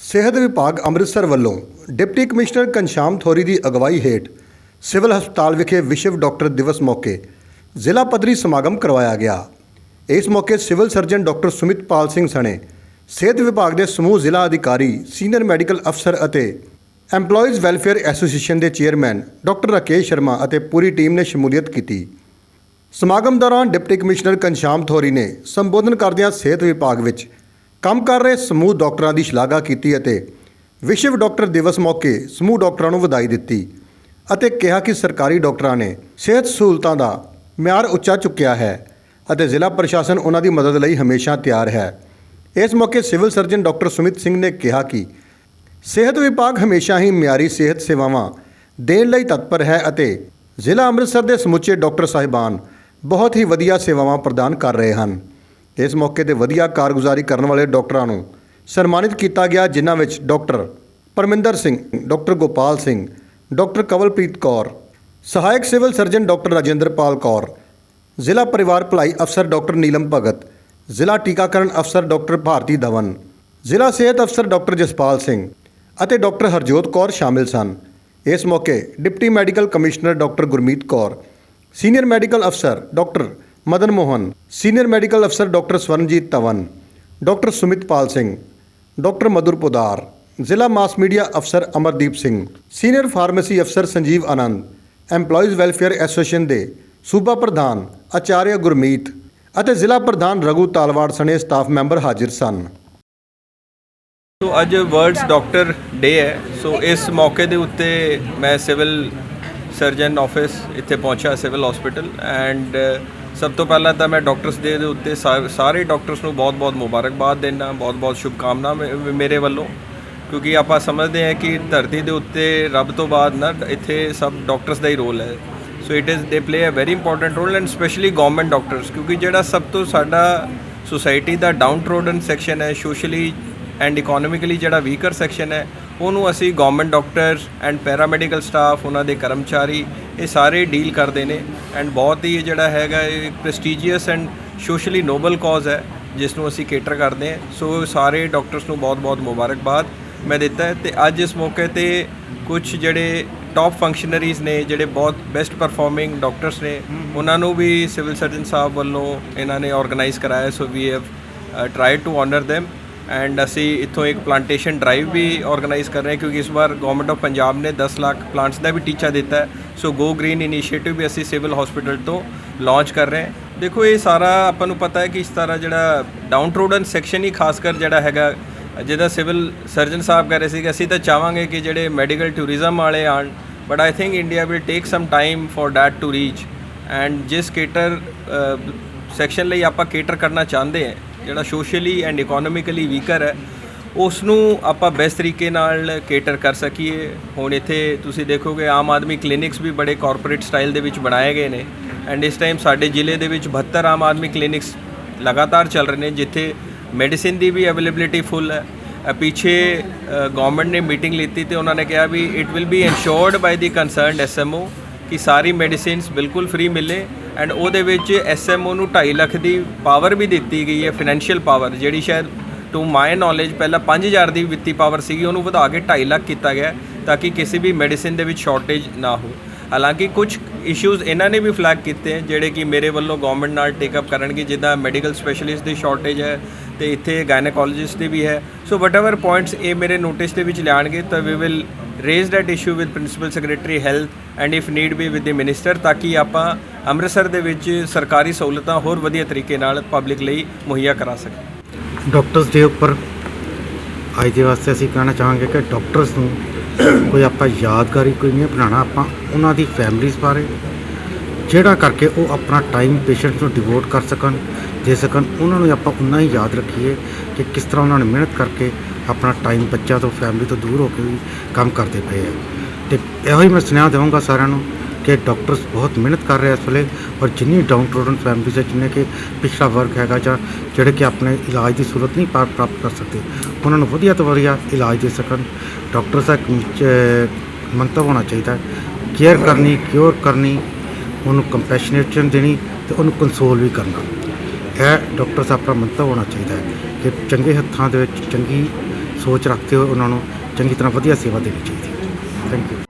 ਸਿਹਤ ਵਿਭਾਗ ਅੰਮ੍ਰਿਤਸਰ ਵੱਲੋਂ ਡਿਪਟੀ ਕਮਿਸ਼ਨਰ ਘਨਸ਼ਾਮ ਥੋਰੀ ਦੀ ਅਗਵਾਈ ਹੇਠ ਸਿਵਲ ਹਸਪਤਾਲ ਵਿਖੇ ਵਿਸ਼ਵ ਡਾਕਟਰ ਦਿਵਸ ਮੌਕੇ ਜ਼ਿਲ੍ਹਾ ਪੱਧਰੀ ਸਮਾਗਮ ਕਰਵਾਇਆ ਗਿਆ। ਇਸ ਮੌਕੇ civil surgeon doctor Sumitpal Singh ਸਣੇ, ਸਿਹਤ ਵਿਭਾਗ ਦੇ ਸਮੂਹ ਜ਼ਿਲ੍ਹਾ ਅਧਿਕਾਰੀ, ਸੀਨੀਅਰ ਮੈਡੀਕਲ ਅਫਸਰ ਅਤੇ EMPLOYEES ਵੈਲਫੇਅਰ ਐਸੋਸੀਏਸ਼ਨ ਦੇ ਚੇਅਰਮੈਨ ਡਾਕਟਰ ਰਾਕੇਸ਼ ਸ਼ਰਮਾ ਅਤੇ ਪੂਰੀ ਟੀਮ ਨੇ ਸ਼ਮੂਲੀਅਤ ਕੀਤੀ। ਸਮਾਗਮ ਦੌਰਾਨ ਡਿਪਟੀ ਕਮਿਸ਼ਨਰ ਘਨਸ਼ਾਮ ਥੋਰੀ ਨੇ ਸੰਬੋਧਨ ਕਰਦਿਆਂ ਸਿਹਤ ਵਿਭਾਗ ਵਿੱਚ ਕੰਮ ਕਰ ਰਹੇ ਸਮੂਹ ਡਾਕਟਰਾਂ ਦੀ ਸ਼ਲਾਘਾ ਕੀਤੀ ਅਤੇ ਵਿਸ਼ਵ ਡਾਕਟਰ ਦਿਵਸ ਮੌਕੇ ਸਮੂਹ ਡਾਕਟਰਾਂ ਨੂੰ ਵਧਾਈ ਦਿੱਤੀ ਅਤੇ ਕਿਹਾ ਕਿ ਸਰਕਾਰੀ ਡਾਕਟਰਾਂ ਨੇ ਸਿਹਤ ਸਹੂਲਤਾਂ ਦਾ ਮਿਆਰ ਉੱਚਾ ਚੁੱਕਿਆ ਹੈ ਅਤੇ ਜ਼ਿਲ੍ਹਾ ਪ੍ਰਸ਼ਾਸਨ ਉਹਨਾਂ ਦੀ ਮਦਦ ਲਈ ਹਮੇਸ਼ਾ ਤਿਆਰ ਹੈ। ਇਸ ਮੌਕੇ civil surgeon doctor Sumit Singh ਨੇ ਕਿਹਾ ਕਿ ਸਿਹਤ ਵਿਭਾਗ ਹਮੇਸ਼ਾ ਹੀ ਮਿਆਰੀ ਸਿਹਤ ਸੇਵਾਵਾਂ ਦੇਣ ਲਈ ਤਤਪਰ ਹੈ ਅਤੇ ਜ਼ਿਲ੍ਹਾ ਅੰਮ੍ਰਿਤਸਰ ਦੇ ਸਮੁੱਚੇ ਡਾਕਟਰ ਸਾਹਿਬਾਨ ਬਹੁਤ ਹੀ ਵਧੀਆ ਸੇਵਾਵਾਂ ਪ੍ਰਦਾਨ ਕਰ ਰਹੇ ਹਨ। ਇਸ ਮੌਕੇ ਤੇ ਵਧੀਆ ਕਾਰਗੁਜ਼ਾਰੀ ਕਰਨ ਵਾਲੇ ਡਾਕਟਰਾਂ ਨੂੰ ਸਨਮਾਨਿਤ ਕੀਤਾ ਗਿਆ, ਜਿਨ੍ਹਾਂ ਵਿੱਚ doctor Parminder Singh, doctor Gopal Singh, doctor Kawalpreet Kaur, ਸਹਾਇਕ civil surgeon doctor Rajinderpal Kaur, ਜ਼ਿਲ੍ਹਾ ਪਰਿਵਾਰ ਭਲਾਈ ਅਫਸਰ ਡਾਕਟਰ ਨੀਲਮ ਭਗਤ, ਜ਼ਿਲ੍ਹਾ ਟੀਕਾਕਰਨ ਅਫਸਰ ਡਾਕਟਰ ਭਾਰਤੀ ਧਵਨ, ਜ਼ਿਲ੍ਹਾ ਸਿਹਤ ਅਫਸਰ ਡਾਕਟਰ ਜਸਪਾਲ ਸਿੰਘ ਅਤੇ ਡਾਕਟਰ ਹਰਜੋਤ ਕੌਰ ਸ਼ਾਮਿਲ ਸਨ। ਇਸ ਮੌਕੇ deputy medical commissioner doctor Gurmeet Kaur, senior medical ਅਫਸਰ doctor Madan Mohan, senior medical ਅਫਸਰ doctor Swaranjit Dhawan, doctor Sumitpal Singh, doctor Madhur Pudar, ਜ਼ਿਲ੍ਹਾ ਮਾਸ ਮੀਡੀਆ ਅਫਸਰ ਅਮਰਦੀਪ ਸਿੰਘ, ਸੀਨੀਅਰ ਫਾਰਮੇਸੀ ਅਫਸਰ Sanjeev Anand, EMPLOYEES welfare association ਦੇ ਸੂਬਾ ਪ੍ਰਧਾਨ ਆਚਾਰਿਆ ਗੁਰਮੀਤ ਅਤੇ ਜ਼ਿਲ੍ਹਾ ਪ੍ਰਧਾਨ ਰਘੂ ਤਾਲਵਾੜ ਸਣੇ ਸਟਾਫ ਮੈਂਬਰ ਹਾਜ਼ਰ ਸਨ। ਸੋ ਅੱਜ ਵਰਲਡਸ ਡਾਕਟਰ ਡੇ ਹੈ। ਸੋ ਇਸ ਮੌਕੇ ਦੇ ਉੱਤੇ ਮੈਂ ਸਿਵਲ ਸਰਜਨ ਆਫਿਸ ਇੱਥੇ ਪਹੁੰਚਿਆ ਸਿਵਲ ਹਸਪੀਟਲ ਐਂਡ ਸਭ ਤੋਂ ਪਹਿਲਾਂ ਤਾਂ ਮੈਂ ਡਾਕਟਰਸ ਦੇ ਉੱਤੇ ਸਾ- ਸਾਰੇ ਡਾਕਟਰਸ ਨੂੰ ਬਹੁਤ-ਬਹੁਤ ਮੁਬਾਰਕਬਾਦ ਦੇਣਾ ਬਹੁਤ-ਬਹੁਤ ਸ਼ੁਭਕਾਮਨਾ ਮੇ- ਮੇਰੇ ਵੱਲੋਂ। ਕਿਉਂਕਿ ਆਪਾਂ ਸਮਝਦੇ ਹਾਂ ਕਿ ਧਰਤੀ ਦੇ ਉੱਤੇ ਰੱਬ ਤੋਂ ਬਾਅਦ ਨਾ ਇੱਥੇ ਸਭ ਡਾਕਟਰਸ ਦਾ ਹੀ ਰੋਲ ਹੈ। So it is they play a very important role and specially government doctors ਕਿਉਂਕਿ ਜਿਹੜਾ ਸਭ ਤੋਂ ਸਾਡਾ ਸੁਸਾਇਟੀ ਦਾ ਡਾਊਨ ਟ੍ਰੋਡਨ ਸੈਕਸ਼ਨ ਹੈ ਸੋਸ਼ਲੀ ਐਂਡ ਇਕਨੋਮਿਕਲੀ ਜਿਹੜਾ ਵੀਕਰ ਸੈਕਸ਼ਨ ਹੈ ਉਹਨੂੰ ਅਸੀਂ government doctor and paramedical staff ਉਹਨਾਂ ਦੇ ਕਰਮਚਾਰੀ, ਇਹ ਸਾਰੇ ਡੀਲ ਕਰਦੇ ਨੇ ਐਂਡ ਬਹੁਤ ਹੀ ਇਹ ਜਿਹੜਾ ਹੈਗਾ ਇਹ prestigious and socially noble cause ਹੈ ਜਿਸ ਨੂੰ ਅਸੀਂ ਕੇਟਰ ਕਰਦੇ ਹਾਂ। ਸੋ ਸਾਰੇ ਡਾਕਟਰਸ ਨੂੰ ਬਹੁਤ-ਬਹੁਤ ਮੁਬਾਰਕਬਾਦ ਮੈਂ ਦਿੱਤਾ ਹੈ ਤੇ ਅੱਜ ਇਸ ਮੌਕੇ ਤੇ ਕੁਝ ਜਿਹੜੇ ਟਾਪ ਫੰਕਸ਼ਨਰੀਜ਼ ਨੇ, ਜਿਹੜੇ ਬਹੁਤ ਬੈਸਟ ਪਰਫਾਰਮਿੰਗ ਡਾਕਟਰਸ ਨੇ, ਉਹਨਾਂ ਨੂੰ ਵੀ ਸਿਵਲ ਸਰਜਨ ਸਾਹਿਬ ਵੱਲੋਂ ਇਹਨਾਂ ਨੇ ਆਰਗੇਨਾਈਜ਼ ਕਰਾਇਆ। So we have tried to honour them and ਅਸੀਂ ਇੱਥੋਂ ਇੱਕ ਪਲਾਂਟੇਸ਼ਨ ਡਰਾਈਵ ਵੀ ਆਰਗੇਨਾਈਜ਼ ਕਰ ਰਹੇ ਹਾਂ ਕਿਉਂਕਿ ਇਸ ਵਾਰ ਗਵਰਨਮੈਂਟ ਆਫ ਪੰਜਾਬ ਨੇ 10 ਲੱਖ ਪਲਾਂਟਸ ਦਾ ਵੀ ਟੀਚਾ ਦਿੱਤਾ ਹੈ। ਸੋ ਗੋ ਗ੍ਰੀਨ ਇਨੀਸ਼ੀਏਟਿਵ ਵੀ ਅਸੀਂ ਸਿਵਲ ਹਸਪੀਟਲ ਤੋਂ ਲਾਂਚ ਕਰ ਰਹੇ ਹਾਂ। ਦੇਖੋ, ਇਹ ਸਾਰਾ ਆਪਾਂ ਨੂੰ ਪਤਾ ਹੈ ਕਿ ਇਸ ਤਰ੍ਹਾਂ ਜਿਹੜਾ ਡਾਊਨ ਟ੍ਰੋਡਨ ਸੈਕਸ਼ਨ ਹੀ ਖਾਸ ਕਰ ਜਿਹੜਾ ਹੈਗਾ, ਜਿਹਦਾ ਸਿਵਲ ਸਰਜਨ ਸਾਹਿਬ ਕਹਿ ਰਹੇ ਸੀ ਕਿ ਅਸੀਂ ਤਾਂ ਚਾਹਾਂਗੇ ਕਿ ਜਿਹੜੇ ਮੈਡੀਕਲ ਟੂਰਿਜ਼ਮ ਵਾਲੇ ਆਣ but I think India will take some time for that to reach and ਜਿਸ ਕੇਟਰ ਸੈਕਸ਼ਨ ਲਈ ਆਪਾਂ ਕੇਟਰ ਕਰਨਾ ਚਾਹੁੰਦੇ ਹਾਂ ਜਿਹੜਾ ਸੋਸ਼ਲੀ ਐਂਡ ਇਕਨੋਮਿਕਲੀ ਵੀਕਰ ਹੈ ਉਸ ਨੂੰ ਆਪਾਂ ਬੈਸਟ ਤਰੀਕੇ ਨਾਲ ਕੇਟਰ ਕਰ ਸਕੀਏ। ਹੁਣ ਇੱਥੇ ਤੁਸੀਂ ਦੇਖੋਗੇ, ਆਮ ਆਦਮੀ ਕਲੀਨਿਕਸ ਵੀ ਬੜੇ ਕਾਰਪੋਰੇਟ ਸਟਾਈਲ ਦੇ ਵਿੱਚ ਬਣਾਏ ਗਏ ਨੇ। ਐਂਡ ਇਸ ਟਾਈਮ ਸਾਡੇ ਜ਼ਿਲ੍ਹੇ ਦੇ ਵਿੱਚ 72 ਆਮ ਆਦਮੀ ਕਲੀਨਿਕਸ ਲਗਾਤਾਰ ਚੱਲ ਰਹੇ ਨੇ, ਜਿੱਥੇ ਮੈਡੀਸਿਨ ਦੀ ਵੀ ਅਵੇਲੇਬਿਲਿਟੀ ਫੁੱਲ ਹੈ। ਪਿੱਛੇ ਗਵਰਨਮੈਂਟ ਨੇ ਮੀਟਿੰਗ ਲਈ ਤੇ ਉਹਨਾਂ ਨੇ ਕਿਹਾ ਵੀ it will be ensured by the concerned SMO ਕਿ ਸਾਰੀ ਮੈਡੀਸਿਨਸ ਬਿਲਕੁਲ ਫ੍ਰੀ ਮਿਲੇ ਐਂਡ ਉਹਦੇ ਵਿੱਚ ਐਸਐਮਓ ਨੂੰ 2.5 ਲੱਖ ਦੀ ਪਾਵਰ ਵੀ ਦਿੱਤੀ ਗਈ ਹੈ ਫਾਈਨੈਂਸ਼ੀਅਲ ਪਾਵਰ ਜਿਹੜੀ ਸ਼ਾਇਦ ਟੂ ਮਾਈ ਨੌਲੇਜ ਪਹਿਲਾਂ 5000 ਦੀ ਵਿੱਤੀ ਪਾਵਰ ਸੀਗੀ, ਉਹਨੂੰ ਵਧਾ ਕੇ 2.5 ਲੱਖ ਕੀਤਾ ਗਿਆ ਤਾਂ ਕਿ ਕਿਸੇ ਵੀ ਮੈਡੀਸਿਨ ਦੇ ਵਿੱਚ ਸ਼ਾਰਟੇਜ ਨਾ ਹੋ ਹਾਲਾਂਕਿ ਕੁਝ ਇਸ਼ੂਜ਼ ਇਹਨਾਂ ਨੇ ਵੀ ਫਲੈਗ ਕੀਤੇ ਜਿਹੜੇ ਕਿ ਮੇਰੇ ਵੱਲੋਂ ਗਵਰਨਮੈਂਟ ਨਾਲ ਟੇਕ ਅਪ ਕਰਨਗੇ, ਜਿੱਦਾਂ ਮੈਡੀਕਲ ਸਪੈਸ਼ਲਿਸਟ ਦੀ ਸ਼ਾਰਟੇਜ ਹੈ ਤੇ ਇੱਥੇ ਗਾਇਨੋਕੋਲੋਜਿਸਟ ਦੀ ਵੀ ਹੈ। ਸੋ ਵਟਐਵਰ ਪੁਆਇੰਟਸ ਇਹ ਮੇਰੇ ਨੋਟਿਸ ਦੇ ਵਿੱਚ ਲਿਆਣਗੇ ਤਾਂ we will raise that issue with principal secretary health and if need be with the minister ਤਾਂ ਕਿ ਆਪਾਂ ਅੰਮ੍ਰਿਤਸਰ ਦੇ ਵਿੱਚ ਸਰਕਾਰੀ ਸਹੂਲਤਾਂ ਹੋਰ ਵਧੀਆ ਤਰੀਕੇ ਨਾਲ ਪਬਲਿਕ ਲਈ ਮੁਹੱਈਆ ਕਰਾ ਸਕੀਏ। ਡਾਕਟਰਸ ਦੇ ਉੱਪਰ ਅੱਜ ਦੇ ਵਾਸਤੇ ਅਸੀਂ ਕਹਿਣਾ ਚਾਹਾਂਗੇ ਕਿ ਡਾਕਟਰਸ ਨੂੰ ਕੋਈ ਆਪਾਂ ਯਾਦਗਾਰੀ ਕੋਈ ਨਹੀਂ ਬਣਾਉਣਾ, ਆਪਾਂ ਉਹਨਾਂ ਦੀ ਫੈਮਿਲੀਜ਼ ਬਾਰੇ, ਜਿਹੜਾ ਕਰਕੇ ਉਹ ਆਪਣਾ ਟਾਈਮ ਪੇਸ਼ੈਂਟਸ ਨੂੰ ਡਿਵੋਟ ਕਰ ਸਕਣ ਦੇ ਸਕਣ, ਉਹਨਾਂ ਨੂੰ ਆਪਾਂ ਉਨਾ ਹੀ ਯਾਦ ਰੱਖੀਏ ਕਿ ਕਿਸ ਤਰ੍ਹਾਂ ਉਹਨਾਂ ਨੇ ਮਿਹਨਤ ਕਰਕੇ ਆਪਣਾ ਟਾਈਮ ਬੱਚਿਆਂ ਤੋਂ ਫੈਮਿਲੀ ਤੋਂ ਦੂਰ ਹੋ ਕੇ ਵੀ ਕੰਮ ਕਰਦੇ ਪਏ ਆ। ਤੇ ਇਹੋ ਹੀ ਮੈਂ ਸੁਨੇਹਾ ਦੇਵਾਂਗਾ ਸਾਰਿਆਂ ਨੂੰ ਕਿ ਡਾਕਟਰਸ ਬਹੁਤ ਮਿਹਨਤ ਕਰ ਰਹੇ ਇਸ ਵੇਲੇ ਔਰ ਜਿੰਨੀ ਡਾਊਨ ਟ੍ਰੋਡਨ ਫੈਮਿਲੀਜ਼ ਹੈ ਜਿੰਨੇ ਕਿ ਪਿਛੜਾ ਵਰਗ ਹੈਗਾ ਜਾਂ ਜਿਹੜੇ ਕਿ ਆਪਣੇ ਇਲਾਜ ਦੀ ਸਹੂਲਤ ਨਹੀਂ ਪਾ- ਪ੍ਰਾਪਤ ਕਰ ਸਕਦੇ, ਉਹਨਾਂ ਨੂੰ ਵਧੀਆ ਤੋਂ ਵਧੀਆ ਇਲਾਜ ਦੇ ਸਕਣ। ਡਾਕਟਰਸ ਦਾ ਮੰਤਵ ਹੋਣਾ ਚਾਹੀਦਾ ਕੇਅਰ ਕਰਨੀ ਕਿਉਰ ਕਰਨੀ, ਉਹਨੂੰ ਕੰਪੈਸ਼ਨੇਸ਼ਨ ਦੇਣੀ ਤੇ ਉਹਨੂੰ ਕੰਸੋਲ ਵੀ ਕਰਨਾ। ਇਹ ਡਾਕਟਰ ਸਾਹਿਬ ਦਾ ਮੰਤਵ ਹੋਣਾ ਚਾਹੀਦਾ ਹੈ ਕਿ ਚੰਗੇ ਹੱਥਾਂ ਦੇ ਵਿੱਚ ਚੰਗੀ ਸੋਚ ਰੱਖਦੇ ਹੋਏ ਉਹਨਾਂ ਨੂੰ ਚੰਗੀ ਤਰ੍ਹਾਂ ਵਧੀਆ ਸੇਵਾ ਦੇਣੀ ਚਾਹੀਦੀ ਹੈ। Thank you